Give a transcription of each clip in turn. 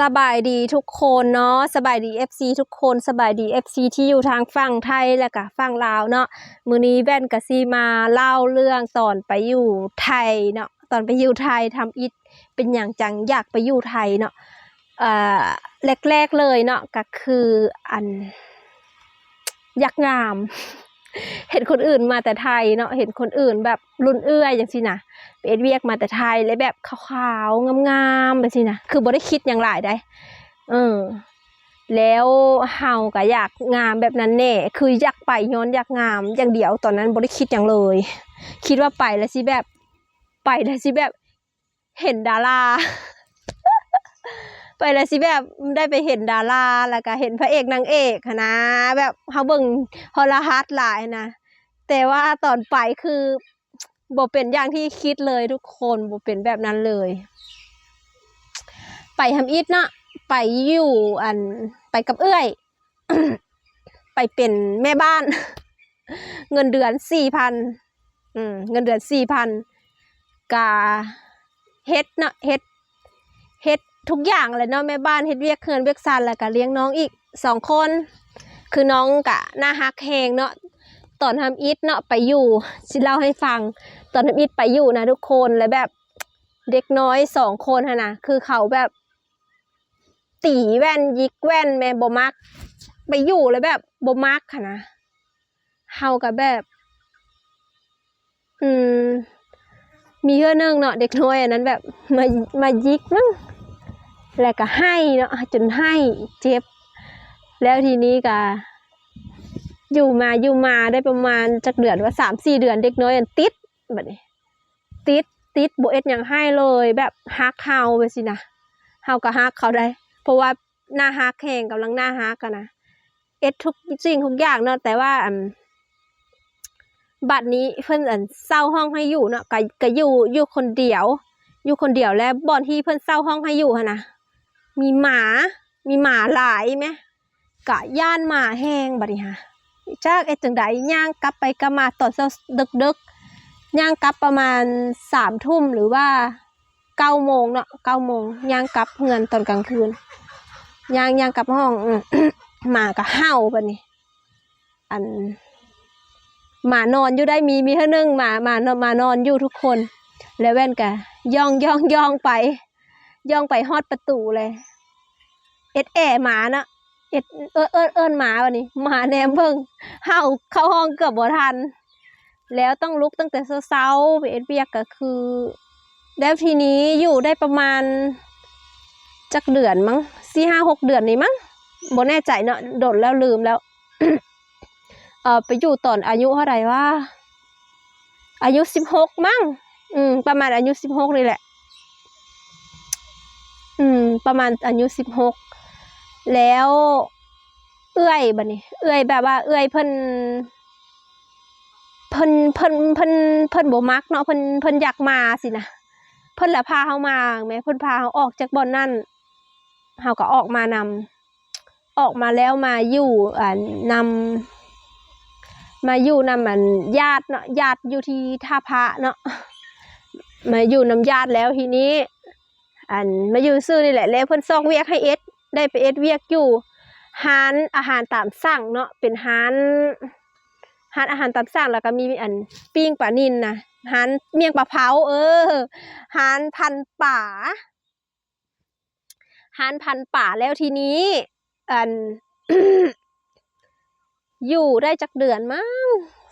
สบายดีทุกคนเนาะสบายดี FC ทุกคนสบายดี FC ที่อยู่ทางฝั่งไทยและก็ฝั่งลาวเนาะมือนี้แว่นกะซีมาเล่าเรื่องตอนไปอยู่ไทยเนาะตอนไปอยู่ไทยทำอิฐเป็นอย่างจังอยากไปอยู่ไทยเนาะเอ่อแรกๆเลยเนาะก็คืออันอยากงาม เห็นคนอื่นมาแต่ไทยเนาะเห็นคนอื่นแบบรุ่นเอื้อยอย่างสินะไปเอ็ดเวียกมาแต่ไทยแล้วแบบขาวๆงามๆแบบสินะคือบ่ได้คิดอย่างหลายได้เออแล้วเฮาก็อยากงามแบบนั้นแน่คืออยากไปย้อนอยากงามอย่างเดียวตอนนั้นบ่ได้คิดอย่างเลย คิดว่าไปแล้วสิแบบไปแล้วสิแบบเห็นดารา ไปแล้วสิแบบได้ไปเห็นดาราแล้วก็เห็นพระเอกนางเอกนะ แบบเฮาเบิ่งโทรทัศน์หลายนะแต่ว่าตอนไปคือบ่เป็นอย่างที่คิดเลยทุกคนบ่เป็นแบบนั้นเลย ไปทำอิฐเนาะไปอยู่อันไปกับเอื้อย ไปเป็นแม่บ้าน เงินเดือนสี่พันเงินเดือนสี่พันกาเฮ็ดเนาะเฮ็ดเฮ็ด ทุกอย่างเลยเนาะแม่บ้านเฮ็ดเวียกเคือนเวียกซันแล้วก็เลี้ยงน้องอีกสองคน คือน้องกะน้าฮักแหงเนาะตอนทำอิฐเนาะไปอยู่สิเล่าให้ฟัง ตอนทำอิฐไปอยู่นะทุกคนแล้วแบบเด็กน้อยสองคนฮะนะคือเขาแบบ ตีแว่นยิกแว่นแม่บมัก ไปอยู่แล้วแบบบมักค่ะนะเฮากับแบบ อืม มีเพื่อนนึงเนาะเด็กน้อยอันนั้นแบบมามายิกมั้ง แล้วก็ให้เนาะจนให้เจ็บ แล้วทีนี้ก็อยู่มาอยู่มาได้ประมาณจักเดือนว่าสามสี่เดือนเด็กน้อยติดแบบนี้ติดติดโบเอ็ดย่างให้เลย แบบฮักเฮาไปสินะเฮาก็ฮักเขาได้ เพราะว่าหน้าฮักแข่งกำลังหน้าฮักกันนะเอ็ดทุกสิ่งทุกอย่างเนาะแต่ว่าบัดนี้เพิ่นอันเศร้าห้องให้อยู่เนาะก็ก็อยู่อยู่คนเดียว อยู่คนเดียวแล้วบอนที่เพิ่อนเศร้าห้องให้อยู่นะ มีหมา มีหมาหลายไหมกะย่านหมาแห้งบัดนี้ฮะจากไอ้จังใดย่างกลับไปกลับมาตอนเช้าดึกๆย่างกลับประมาณสามทุ่มหรือว่าเก้าโมงเนาะเก้าโมงย่างกลับเงินตอนกลางคืนย่างย่างกลับห้องหมาก็เห่าบัดนี้ อันหมานอนอยู่ได้มีมีเท่านึงหมาหมานอนหมานอนอยู่ทุกคน แล้วแว่นกะย่องย่องย่องไป ย่องไปฮอดประตูเลย เอ็ดแอหมานะเอ็ดเอิ้นเอิ้นเอิหมาวันนี้หมาแนมเบิ่งเห่าเข้าห้องเกือบบ่ทัน แล้วต้องลุกตั้งแต่เช้าๆไปเอ็ดเบียกก็คือ แล้วทีนี้อยู่ได้ประมาณจักเดือนมั้งสี่ห้าหกเดือนนี่มั้งบ่แน่ใจเนาะโดดแล้วลืมแล้วเออไปอยู่ตอนอายุเท่าไหร่ว่า อายุสิบหกมั้งอืมประมาณอายุสิบหกนี่แหละ ประมาณอายุสิบหกแล้ว เอื้อยบัดนี้ เอื้อยแบบว่า เอื้อยเพิ่นเพิ่นเพิ่นเพิ่นเพิ่นบ่มักเนาะเพิ่นเพิ่นอยากมาสินะเพิ่นละพาเฮามาแหม่เพิ่นพาเฮาออกจากบ่อนนั่นเฮาก็ออกมานำออกมาแล้วมาอยู่อ่านำมาอยู่นำอันญาติเนาะญาติอยู่ที่ท่าพระเนาะมาอยู่นำญาติแล้วทีนี้ อันมาอยู่ซื่อนี่แหละแล้วเพิ่นซอกเวียกให้เอ็ดได้ไปเอ็ดเวียกอยู่ร้านอาหารตามสั่งเนาะเป็นร้านร้านอาหารตามสั่งแล้วก็มีอันปิ้งปลานินนะร้านเมี่ยงปลาเผาเออหานพันป่าหานพันป่าแล้วทีนี้อันอยู่ได้จักเดือนมั้ง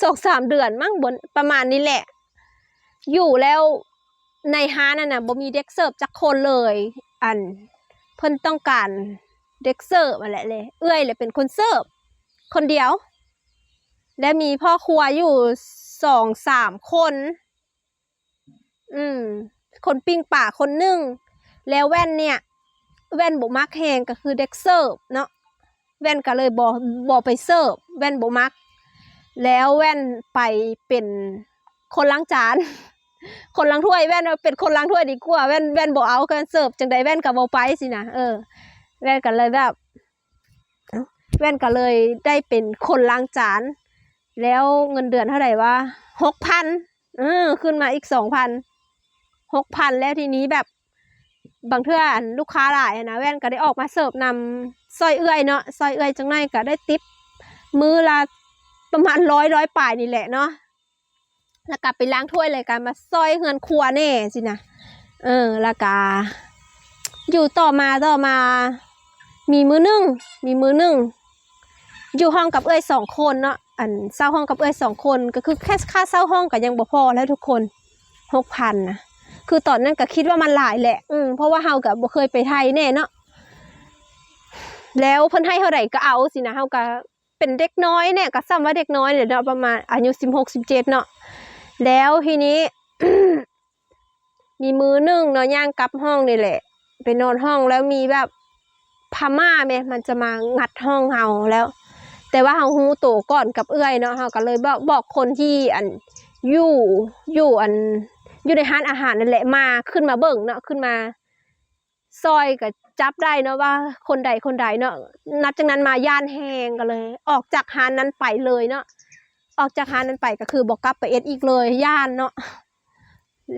สองสามเดือนมั้งบนประมาณนี้แหละ อยู่แล้ว ในฮานนั่นน่ะบ่มีเด็กเสิร์ฟจักคนเลย อันเพิ่นต้องการเด็กเสิร์ฟมาแหละเลย เอื้อยเลยเป็นคนเสิร์ฟคนเดียว และมีพ่อครัวอยู่สองสามคน อืม คนปิ้งป่าคนหนึ่ง แล้วแว่นเนี่ย แว่นบ่มักแหงก็คือเด็กเสิร์ฟเนาะแว่นก็เลยบ่บ่ไปเสิร์ฟแว่นบ่มัก แล้วแว่นไปเป็นคนล้างจาน คนล้างถ้วยแว่นเป็นคนล้างถ้วยดีกว่าแว่นแว่นบ่เอากันเสิร์ฟจังใดแว่นก็บ่ไปสินะเออแว่นก็เลยแบบแว่นก็เลยได้เป็นคนล้างจาน แล้วเงินเดือนเท่าไหร่วะหกพันเออขึ้นมาอีกสองพันหกพันแล้วทีนี้แบบบางเทื่อลูกค้าหลายนะแว่นก็ได้ออกมาเสิร์ฟนำซอยเอื้อยเนาะซอยเอื้อยจังไดก็ได้ติปมือละประมาณร้อยร้อยปลายนี่แหละเนาะ แล้วก็ไปล้างถ้วยเลยกันมาซอยเฮือนครัวแน่สินะเออแล้วก็อยู่ต่อมาต่อมา มีมือหนึ่งมีมือหนึ่งอยู่ห้องกับเอ้ยสองคนเนาะอันเช่าห้องกับเอ้ยสองคนก็คือแค่ค่าเช่าห้องก็ยังบ่พอแล้วทุกคนหกพันนะคือตอนนั้นก็คิดว่ามันหลายแหละ อืมเพราะว่าเฮากับบ่เคยไปไทยแน่เนาะแล้วเพิ่นให้เท่าไหร่ก็เอาสินะเฮาก็เป็นเด็กน้อยเนี่ยก็ซ้ำว่าเด็กน้อยเนี่ยเนาะประมาณอายุสิบหกสิบเจ็ดเนาะ แล้วทีนี้ มีมือหนึ่งเนาะย่างกลับห้องนี่แหละ ไปนอนห้องแล้วมีแบบพม่าแม่มันจะมางัดห้องเฮาแล้ว แต่ว่าเฮาฮู้โตก่อนกับเอื้อยเนาะเฮาก็เลยบอกบอกคนที่อันอยู่อยู่อันอยู่ในร้านอาหารนั่นแหละมาขึ้นมาเบิ่งเนาะขึ้นมา ซอยก็จับได้เนาะว่า คนใดคนใดเนาะนับจากนั้นมาย่านแหงกันเลย ออกจากฮานนั้นไปเลยเนาะ ออกจากฮานั้นไปก็คือบอกกลับไปเอ็ดอีกเลยย่านเนาะ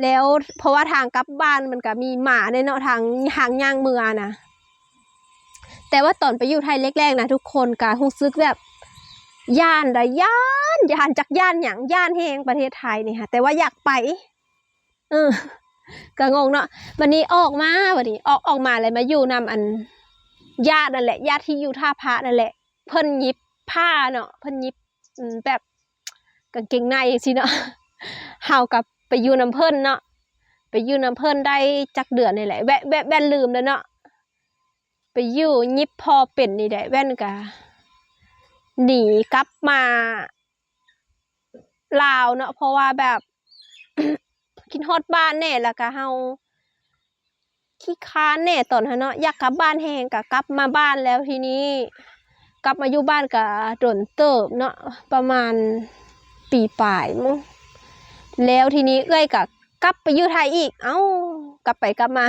แล้วเพราะว่าทางกลับบ้านมันก็มีหมาในเนาะทางทางย่างเมืองนะแต่ว่าตอนไปอยู่ไทยแรกๆนะทุกคนก็รู้สึกแบบย่านระย่านย่านจากย่านอย่างย่านแหงประเทศไทยนี่ค่ะแต่ว่าอยากไป เออก็งงเนาะวันนี้ออกมาวันนี้ออกออกมาเลยมาอยู่นำอันญาตินั่นแหละญาติที่อยู่ท่าพระนั่นแหละ เพิ่นยิบผ้าเนาะเพิ่นยิบแบบางเกงในสิเนาะเฮากับไปอยู่น้ำเพิ่นเนาะไปอยู่น้ำเพิ่นได้จักเดือนนี่แหละแวะแวะแว่นลืมแล้วเนาะไปอยู่ยิบพอเป็นนี่ได้แว่นกะหนีกลับมาลาวเนาะเพราะว่าแบบคิดฮอดบ้านแน่แล้วก็เฮาขี้ค้านแน่ตอนนั้นเนาะอยากกลับบ้านแหงก็กลับมาบ้านแล้วทีนี้ กลับมาอยู่บ้านก็โดนเติบเนาะประมาณ ปีปลายมั้งแล้วทีนี้เอ้ยก็กลับไปอยู่ไทยอีก เอ้ากลับไปกลับมา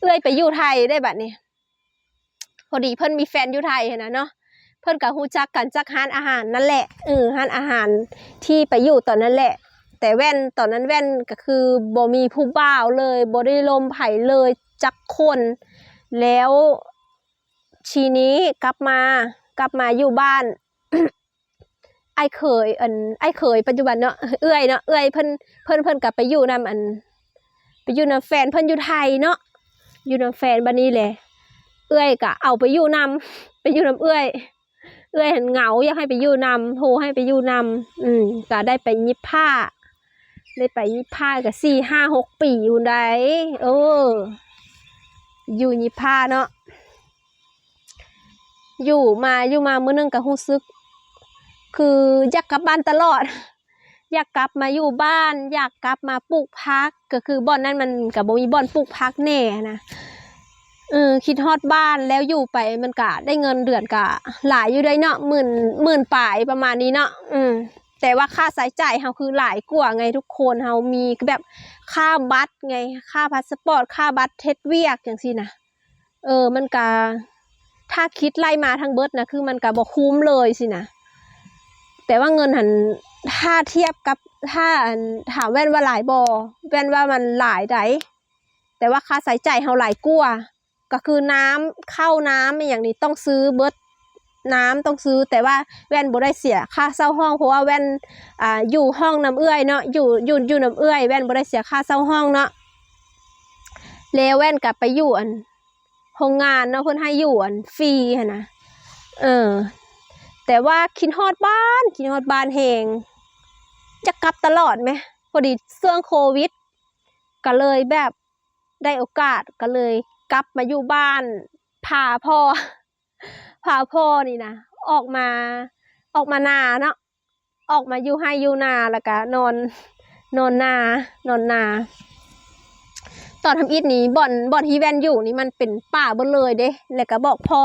เอ้อยไปอยู่ไทยได้บัดนี้พอดีเพิ่นมีแฟนอยู่ไทยหั้นนะเนาะเพิ่นก็ฮู้จักกันจากร้านอาหารนั่นแหละเออร้านอาหารที่ไปอยู่ตอนนั้นแหละ แต่แว่นตอนนั้นแว่นก็คือบ่มีผู้บ่าวเลยบ่ได้ลมไผ่เลยจักคน แล้วทีนี้กลับมากลับมาอยู่บ้าน ไอ้เคยอันไอ้เคยปัจจุบันเนาะเอื้อยเนาะเอื้อยเพิ่นเพิ่นเพิ่นกลับไปอยู่นำอัน ไปอยู่นำแฟนเพิ่นอยู่ไทยเนาะอยู่นำแฟนบัดนี้แหละเอื้อยก็เอาไปอยู่นำไปอยู่นำเอื้อย เอื้อยเห็นเหงาอยากให้ไปอยู่นำโทรให้ไปอยู่นำอืมก็ได้ไปยิบผ้า ได้ไปยิบผ้ากับสี่ห้าหกปีอยู่ไดเอออยู่ยิบผ้าเนาะอยู่มาอยู่มาเมื้อนึงก็รู้สึก คืออยากกลับบ้านตลอด อยากกลับมาอยู่บ้าน อยากกลับมาปลูกพัก ก็คือบ่อนนั้นมันกับบ่มีบ่อนปลูกพักแน่นะเออคิดฮอดบ้านแล้วอยู่ไปมันกะได้เงินเดือนกะหลายอยู่ได้เนาะหมื่นหมื่นปลายประมาณนี้เนาะอืมแต่ว่าค่าใช้จ่ายเฮาคือหลายกว่าไงทุกคนเฮามีแบบค่าบัตรไง ค่าพาสปอร์ตค่าบัตรเทศเวียกอย่างซี่นะเออมันกะถ้าคิดไล่มาทั้งเบิดนะคือมันกะบ่คุ้มเลยสินะ แต่ว่าเงินหันถ้าเทียบกับถ้าถามแว่นว่าหลายบอแว่นว่ามันหลายไดแต่ว่าค่าใช้จ่ายเฮาหลายกว่าก็คือน้ำเข้าน้ำอย่างนี้ต้องซื้อเบิดน้ำต้องซื้อ แต่ว่าแว่นบ่ได้เสียค่าเช่าห้องเพราะว่าแว่นอ่าอยู่ห้องน้ำเอื้อยเนาะอยู่อยู่อยู่น้ำเอื้อยแว่นบ่ได้เสียค่าเช่าห้องเนาะแล้วแว่นกลับไปอยู่อันโรงงานเนาะเพิ่นให้อยู่อันฟรีหนะเออ แต่ว่าคิดฮอดบ้านคิดฮอดบ้านแหงจะกลับตลอดไหมพอดีเสื่องโควิด ก็เลยแบบได้โอกาสก็เลยกลับมาอยู่บ้านพาพ่อพาพ่อนี่นะออกมาออกมานาเนาะออกมาอยู่ให้อยู่นาแล้วก็นอนนอนนานอนนา ตอนทำอิฐนี้บ่อนบ่อนที่แวนอยู่นี่มันเป็นป่าเบิดเลยเด้ แล้วก็บอกพ่อ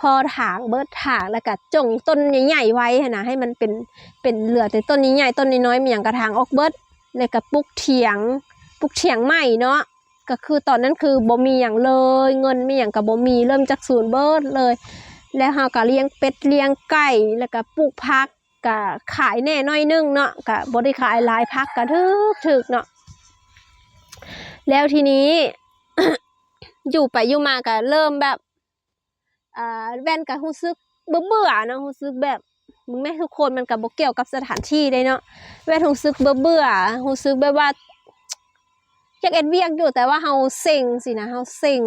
พอถางเบิดถางแล้วก็จงต้นใหญ่ๆไว้นะให้มันเป็นเป็นเหลือแต่ต้นใหญ่ๆต้นน้อยๆมีอย่างกระถางออกเบิดแล้วก็ปลูกเถียงปลูกเถียงใหม่เนาะก็คือตอนนั้นคือบ่มีอย่างเลย เงินมีอย่างกับบ่มีเริ่มจากศูนย์เบิดเลย แล้วเฮาก็เลี้ยงเป็ดเลี้ยงไก่แล้วก็ปลูกผักก็ขายแน่น้อยนึงเนาะก็บ่ได้ขายหลายผักก็ถึกถึกเนาะแล้วทีนี้ อยู่ไปอยู่มาก็เริ่มแบบ อ่าแว่นก็รู้สึกเบื่อเบื่อๆเนาะรู้สึกแบบมึงแม่ทุกคนมันก็บ่เกี่ยวกับสถานที่ได้เนาะแว่นรู้สึกเบื่อเบื่อๆรู้สึกแบบว่าอยากเอ็ดเวียกอยู่แต่ว่าเฮาเซ็งสินะเฮาเซ็ง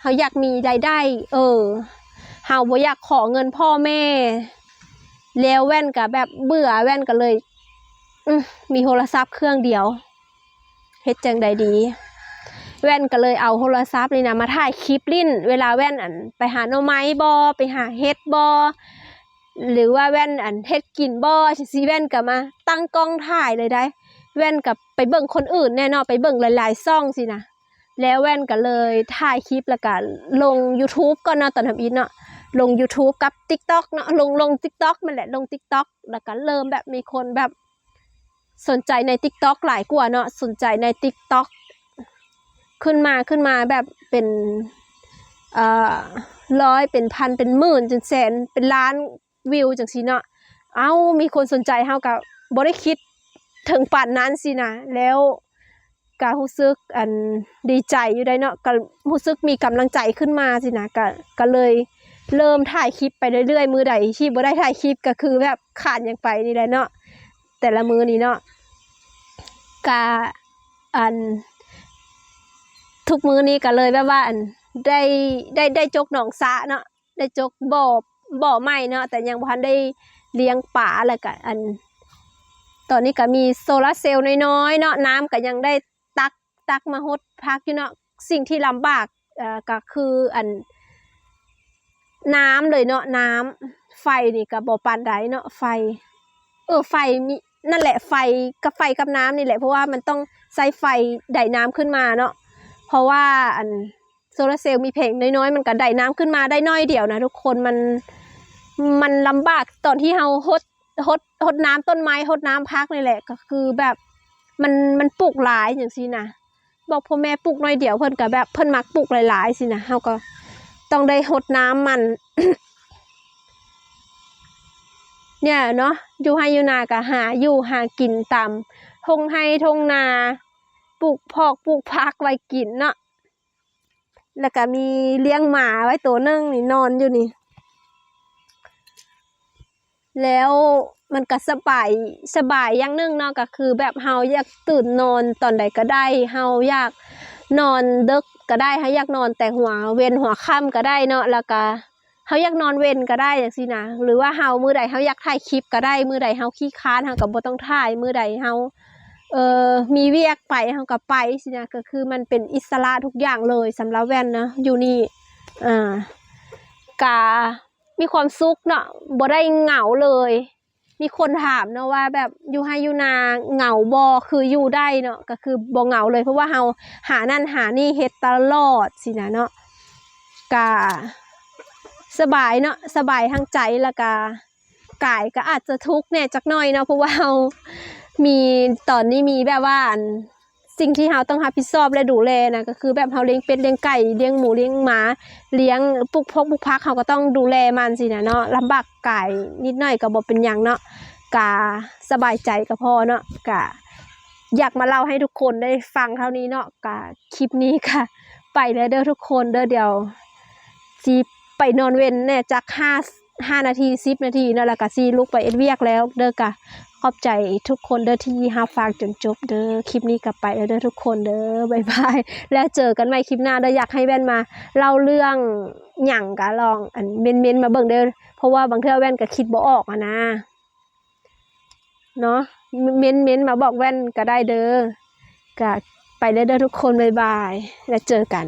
เฮาอยากมีรายได้ เออเฮาบ่อยากขอเงินพ่อแม่ แล้วแว่นก็แบบเบื่อแว่นก็เลยอืมมีโทรศัพท์เครื่องเดียวเฮ็ดจังใดดี แว่นก็เลยเอาโทรศัพท์นี่นะมาถ่ายคลิปลิ้น เวลาแว่นอันไปหาหน่อไม้บอไปหาเฮ็ดบอหรือว่าแว่นอันเฮ็ดกินบอซีแว่นก็มา ตั้งกล้องถ่ายเลยได้ แว่นกับไปเบิ่งคนอื่นแน่นอนไปเบิ่งหลายๆซ่องสินะแล้วแว่นก็เลยถ่ายคลิปแล้วก็ลง YouTube ก็เนาะตอนทำอินเนาะลง YouTube กับ TikTok เนาะลงลง TikTok มันแหละลง TikTok แล้วก็เริ่มแบบมีคนแบบสนใจใน TikTok หลายกว่าเนาะสนใจใน TikTok ขึ้นมาขึ้นมาแบบเป็นร้อยเป็นพันเป็นหมื่นจนแสนเป็นล้านวิวจังซี่เนาะเอ้ามีคนสนใจเฮากับบ่ได้คิดถึงป่านนั้นสินะแล้วก็รู้สึกอันดีใจอยู่ได้เนาะก็รู้สึกมีกำลังใจขึ้นมาสินะก็ก็เลยเริ่มถ่ายคลิปไปเรื่อยๆมือใดที่บ่ได้ถ่ายคลิปก็คือแบบขาดอย่างไปนี่แหละเนาะแต่ละมือนี้เนาะกะอัน ทุกมื้อนี้ก็เลยแบบว่าอันได้ได้ได้จกหนองสะเนาะได้จกบ่อบ่อใหม่เนาะแต่ยังบ่ทันได้เลี้ยงปลาแล้วก็อัน ตอนนี้ก็มีโซลาร์เซลล์น้อยๆเนาะน้ำก็ยังได้ตักตักมาหดพักอยู่เนาะสิ่งที่ลำบากเอ่อก็คืออันน้ำเลยเนาะน้ำไฟนี่ก็บ่ปานใดเนาะไฟ เออไฟมีนั่นแหละไฟกับไฟกับน้ำนี่แหละเพราะว่ามันต้องใช้ไฟไดน้ำขึ้นมาเนาะ เพราะว่าอันโซลาร์เซลล์มีเพลงน้อยๆ มันก็ได้น้ำขึ้นมาได้น้อยเดียวนะทุกคนมันมันลำบากตอนที่เราหดหดหดน้ำต้นไม้หดน้ำพักนี่แหละ ก็คือแบบมันมันปลูกหลายอย่างสินะบอกพ่อแม่ปลูกน้อยเดียวเพิ่นก็แบบเพิ่นมักปลูกหลายๆสินะเฮาก็ต้องได้หดน้ำมัน เนี่ยเนาะอยู่ให้อยู่นาก็หาอยู่หากินตามทงให้ทงนา ปลูกพอกปลูกพักไว้กินเนาะแล้วก็มีเลี้ยงหมาไว้ตัวนึงนี่นอนอยู่นี่ แล้วมันก็สบายสบายอย่างนึงเนาะก็คือ แบบเฮาอยากตื่นนอนตอนใดก็ได้เฮาอยากนอนดึกก็ได้เฮาอยากนอนแต่หัวเว้นหัวค่ำก็ได้เนาะแล้วก็เฮาอยากนอนเว้นก็ได้จังซี่นะหรือว่าเฮามือใดเฮาอยากถ่ายคลิปก็ได้มือใดเฮาขี้ค้านเฮาก็บ่ต้องถ่ายมือใดเฮา เออมีเวียกไปเขาก็ไปสินะก็คือมันเป็นอิสระทุกอย่างเลยสำหรับแว่นนะอยู่นี่อ่ากามีความสุขเนาะบ่ได้เหงาเลย มีคนถามเนาะว่าแบบอยู่ให้อยู่นาเหงาบ่คืออยู่ได้เนาะก็คือบ่เหงาเลยเพราะว่าเฮาหานั่นหานี่เฮ็ดตลอดสินะเนาะกาสบายเนาะสบายทางใจแล้วก็กายก็อาจจะทุกข์แหน่จักหน่อยเนาะเพราะว่าเฮา มีตอนนี้มีแบบว่าสิ่งที่เราต้องรับผิดชอบและดูแลนะก็คือแบบเราเลี้ยงเป็ดเลี้ยงไก่เลี้ยงหมูเลี้ยงหมาเลี้ยงปลูกพกปลูกพักเขาก็ต้องดูแลมันสินะเนาะลำบากไกายนิดหน่อยก็บ่เป็นหยังเนาะกาสบายใจก็พอเนาะกะอยากมาเล่าให้ทุกคนได้ฟังเท่านี้เนาะกะคลิปนี้ค่ะ ไปแล้วเด้อทุกคนเด้อเดี๋ยวจีไปนอนเว้นเนี่ยจากห้าห้านาทีสิบนาทีเนาะแล้วก็ซีลุกไปเอ็ดเวียกแล้วเด้อกะ ขอบใจทุกคนเด้อที่หาฟังจนจบเด้อคลิปนี้กลับไปแล้วเด้อทุกคนเด้อบายบายแล้วเจอกันใหม่คลิปหน้าเด้ออยากให้แว่นมาเล่าเรื่องหยั่งกะลองอันเมนเมนมาเบิ่งเด้อเพราะว่าบางเทื่อแว่นก็คิดบ่ออกอะนะเนาะเมนเมนมาบอกแว่นก็ได้เด้อกะไปเด้อเด้อทุกคนบายบายแล้วเจอกัน